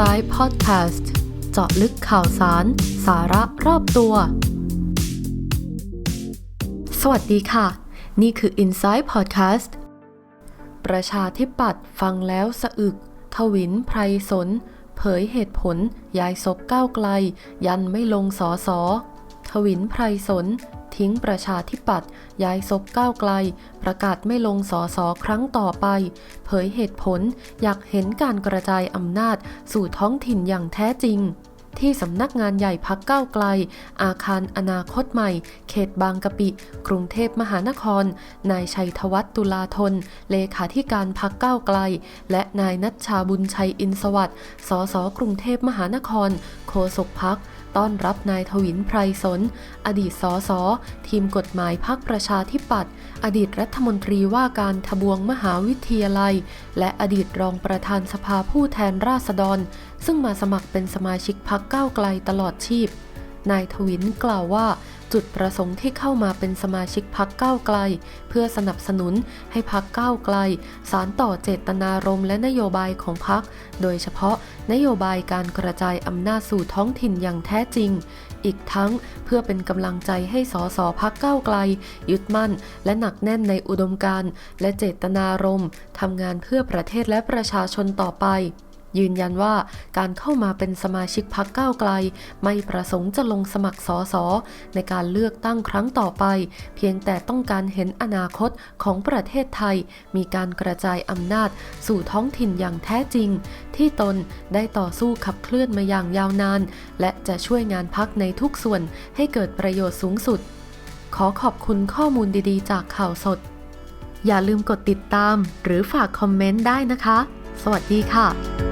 Inside Podcast เจาะลึกข่าวสาร สาระรอบตัว สวัสดีค่ะ นี่คือ Inside Podcast ประชาธิปัตย์ฟังแล้วสะอึก ทวินไพรสน เผยเหตุผล ยายศพก้าวไกล ยันไม่ลงสอสอทวินไพรสน ทิ้งประชาธิปัตย์ย้ายศพก้าวไกล ประกาศไม่ลงสอสอครั้งต่อไป เผยเหตุผลอยากเห็นการกระจายอำนาจสู่ท้องถิ่นอย่างแท้จริงที่สำนักงานใหญ่พักก้าวไกล อาคารอนาคตใหม่ เขตบางกะปิ กรุงเทพมหานคร นายชัยธวัฒน์ตุลาธน เลขาธิการพักก้าวไกล และนายนัชชาบุญชัยอินสวัสด์สสกรุงเทพมหานคร โฆษกพัก ต้อนรับนายทวินไพรสน อดีตสสทีมกฎหมายพักประชาธิปัตย์อดีตรัฐมนตรีว่าการทบวงมหาวิทยาลัย และอดีตรองประธานสภาผู้แทนราษฎร ซึ่งมาสมัครเป็นสมาชิกพักก้าวไกลตลอดชีพนายทวินกล่าวว่า จุดประสงค์ที่เข้ามาเป็นสมาชิกพักก้าวไกล เพื่อสนับสนุนให้พักก้าวไกล สารต่อเจตนารมณ์และนโยบายของพัก โดยเฉพาะนโยบายการกระจายอำนาจสู่ท้องถิ่นอย่างแท้จริง อีกทั้งเพื่อเป็นกำลังใจให้สสพักก้าวไกล ยึดมั่น และหนักแน่นในอุดมการณ์และเจตนารมณ์ทำงานเพื่อประเทศและประชาชนต่อไป ยืนยันว่าการเข้ามาเป็นสมาชิกพักก้าวไกล ไม่ประสงค์จะลงสมัครสอสอในการเลือกตั้งครั้งต่อไป เพียงแต่ต้องการเห็นอนาคตของประเทศไทย มีการกระจายอำนาจสู่ท้องถิ่นอย่างแท้จริง ที่ตนได้ต่อสู้ขับเคลื่อนมาอย่างยาวนาน และจะช่วยงานพักในทุกส่วนให้เกิดประโยชน์สูงสุด ขอขอบคุณข้อมูลดีๆ จากข่าวสด อย่าลืมกดติดตาม หรือฝากคอมเมนต์ได้นะคะ สวัสดีค่ะ